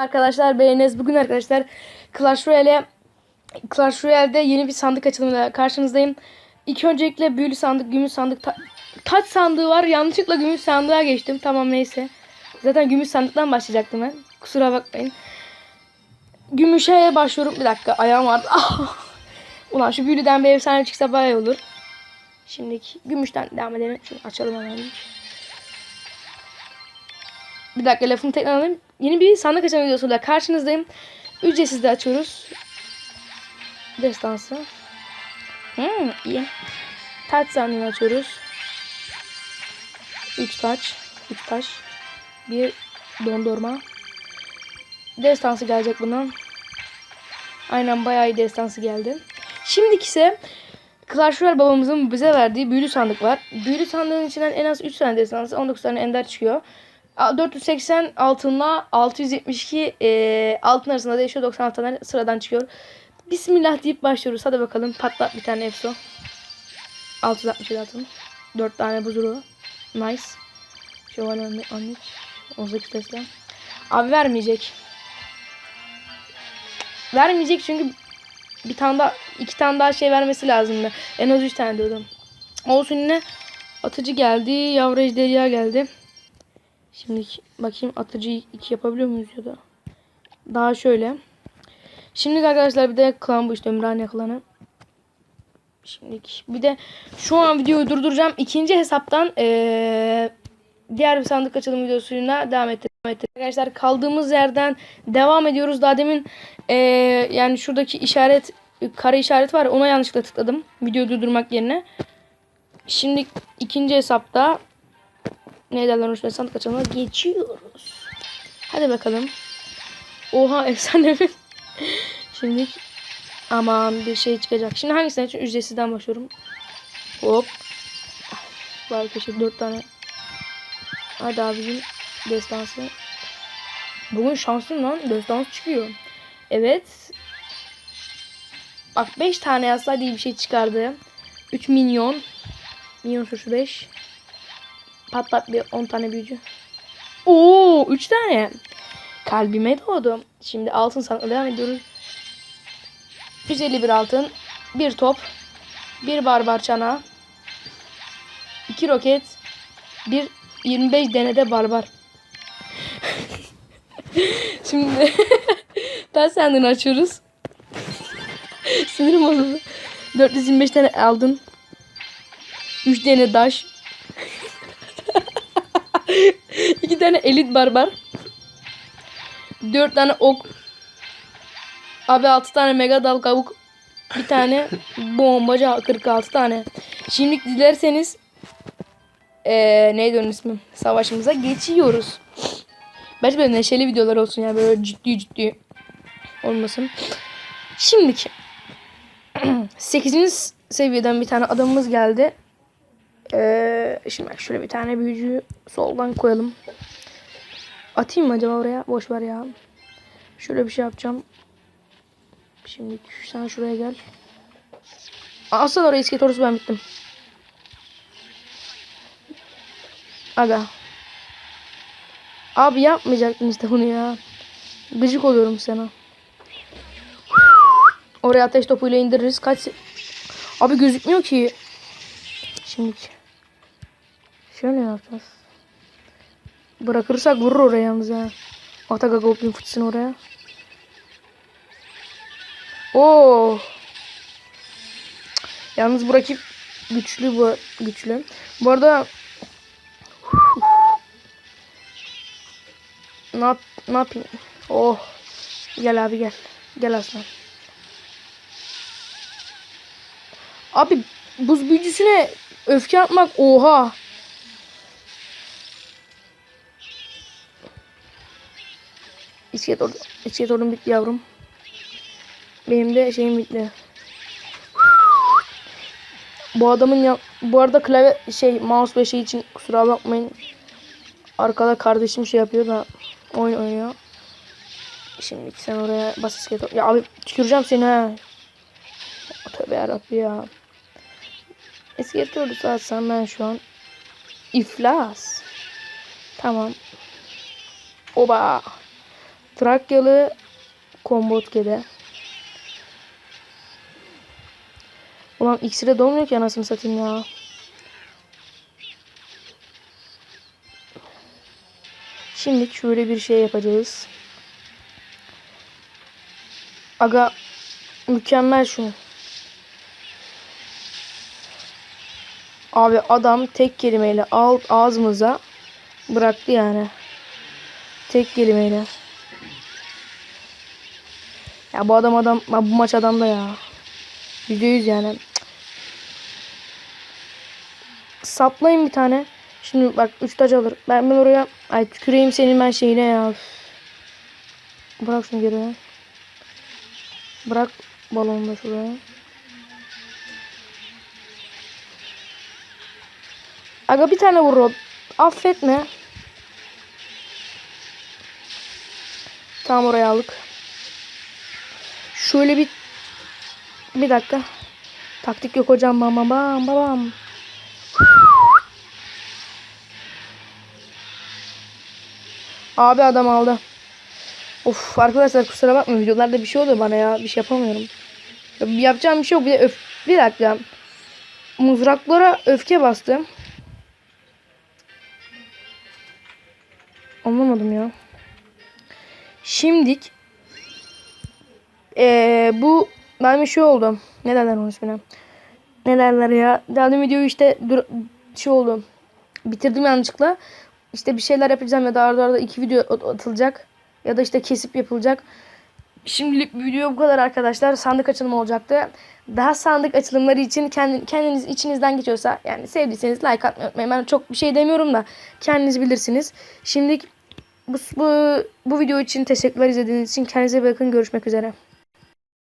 Arkadaşlar beğeniniz. Bugün arkadaşlar Clash Royale Clash Royale'de yeni bir sandık açılımıyla karşınızdayım. İlk öncelikle büyülü sandık, gümüş sandık, ta- taç sandığı var. Yanlışlıkla gümüş sandığa geçtim. Tamam neyse. Zaten gümüş sandıktan başlayacaktım ben. Kusura bakmayın. Gümüşe başlıyorum. Bir dakika ayağım vardı. Ah! Ulan şu büyülüden bir efsane çıksa bayağı olur. Şimdi gümüşten devam edelim. Şunu açalım hemen. Bir dakika lafımı tekrar alayım. Yeni bir sandık açma videosuyla karşınızdayım. Ücretsiz de açıyoruz. Destansı. Hmm, iyi. Taç sandığını açıyoruz. 3 taç. 3 taş. Bir dondurma. Destansı gelecek bundan. Aynen bayağı iyi destansı geldi. Şimdiki ise Clash Royale babamızın bize verdiği büyülü sandık var. Büyülü sandığın içinden en az 3 tane destansı 19 tane ender çıkıyor. 480 altınla 672 e, altın arasında değişiyor. 96 tane sıradan çıkıyor. Bismillah deyip başlıyoruz. Hadi bakalım patlat bir tane efso. 667 altın. 4 tane buzuru. Nice. Şövalye 13. 18 Tesla. Abi vermeyecek. Vermeyecek çünkü bir tane daha iki tane daha şey vermesi lazımdı. En az 3 tane diyordum. Olsun yine atıcı geldi. Yavru ejderha geldi. Şimdi bakayım atıcı 2 yapabiliyor muyuz ya da. Daha şöyle. Şimdi arkadaşlar bir de klan bu işte Ümraniye klanı. Şimdi bir de şu an videoyu durduracağım. İkinci hesaptan ee, diğer bir sandık açılım videosuyla devam ettim. Arkadaşlar kaldığımız yerden devam ediyoruz. Daha demin ee, yani şuradaki işaret kare işaret var. Ona yanlışlıkla tıkladım. Videoyu durdurmak yerine. Şimdi ikinci hesapta ne derler hoşuna sandık açılımına geçiyoruz. Hadi bakalım. Oha efsane mi? Şimdi aman bir şey çıkacak. Şimdi hangisine için ücretsizden başlıyorum. Hop. Bu arkadaşlar 4 tane. Hadi abicim destansı. Bugün şanslıyım lan. Destansı çıkıyor. Evet. Bak 5 tane yazsaydı iyi bir şey çıkardı. 3 milyon. Milyon suçu 5. Pat pat bir 10 tane büyücü. Oo 3 tane. Kalbime doğdu. Şimdi altın sanatla devam ediyoruz. 151 altın. Bir top. Bir barbar çana. iki roket. Bir 25 denede barbar. Şimdi ben senden açıyoruz. Sinirim bozuldu. 425 tane aldın. 3 tane daş. Tane elit barbar. Dört tane ok. Abi altı tane mega dal kavuk. Bir tane bombacı 46 tane. Şimdi dilerseniz ee, neydi onun ismi? Savaşımıza geçiyoruz. Belki böyle neşeli videolar olsun yani böyle ciddi ciddi olmasın. Şimdiki 8. seviyeden bir tane adamımız geldi. Ee, şimdi bak şöyle bir tane büyücüyü soldan koyalım. Atayım mı acaba oraya? Boş ver ya. Şöyle bir şey yapacağım. Şimdi sen şuraya gel. Aslan oraya iskelet orası ben bittim. Aga. Abi yapmayacaktın işte bunu ya. Gıcık oluyorum sana. Oraya ateş topuyla indiririz. Kaç... Abi gözükmüyor ki. Şimdi şöyle yapacağız. Bırakırsak vurur oraya yalnız ha. Ataga Goblin fıtsın oraya. Oo. Yalnız bu rakip güçlü bu güçlü. Bu arada ne yap ne yapayım? Oh. Gel abi gel. Gel aslan. Abi buz büyücüsüne öfke atmak oha. İskelet orada. İskelet orada bitti yavrum. Benim de şeyim bitti. Bu adamın ya bu arada klavye şey mouse ve şey için kusura bakmayın. Arkada kardeşim şey yapıyor da oyun oynuyor. Şimdi sen oraya bas iskelet. Ya abi tüküreceğim seni ha. Tövbe yarabbi ya. İskelet ordusu atsam ben şu an iflas. Tamam. Oba. Trakyalı Kombotke'de. Ulan iksire dolmuyor ki anasını satayım ya. Şimdi şöyle bir şey yapacağız. Aga mükemmel şu. Abi adam tek kelimeyle ağzımıza bıraktı yani. Tek kelimeyle. Ya bu adam adam bu maç adamda ya. Yüzde yüz yani. Cık. Saplayın bir tane. Şimdi bak üç taç alır. Ben ben oraya ay tüküreyim senin ben şeyine ya. Bırak şunu geri. Bırak balonu da şuraya. Aga bir tane vur. Affetme. Tamam oraya aldık. Şöyle bir bir dakika. Taktik yok hocam. Bam bam bam bam. Abi adam aldı. Of arkadaşlar kusura bakmayın videolarda bir şey oluyor bana ya. Bir şey yapamıyorum. Ya, yapacağım bir şey yok. Bir öf bir dakika. Mızraklara öfke bastım. Anlamadım ya. Şimdik ee, bu ben bir şey oldu. Ne derler onun ismine? Ne derler ya? Daha videoyu işte dur, şey oldu. Bitirdim yanlışlıkla. İşte bir şeyler yapacağım ya da arda arda iki video at- atılacak. Ya da işte kesip yapılacak. Şimdilik video bu kadar arkadaşlar. Sandık açılımı olacaktı. Daha sandık açılımları için kendi, kendiniz içinizden geçiyorsa yani sevdiyseniz like atmayı unutmayın. Ben çok bir şey demiyorum da kendiniz bilirsiniz. Şimdilik bu, bu, bu video için teşekkürler izlediğiniz için. Kendinize bakın. Görüşmek üzere.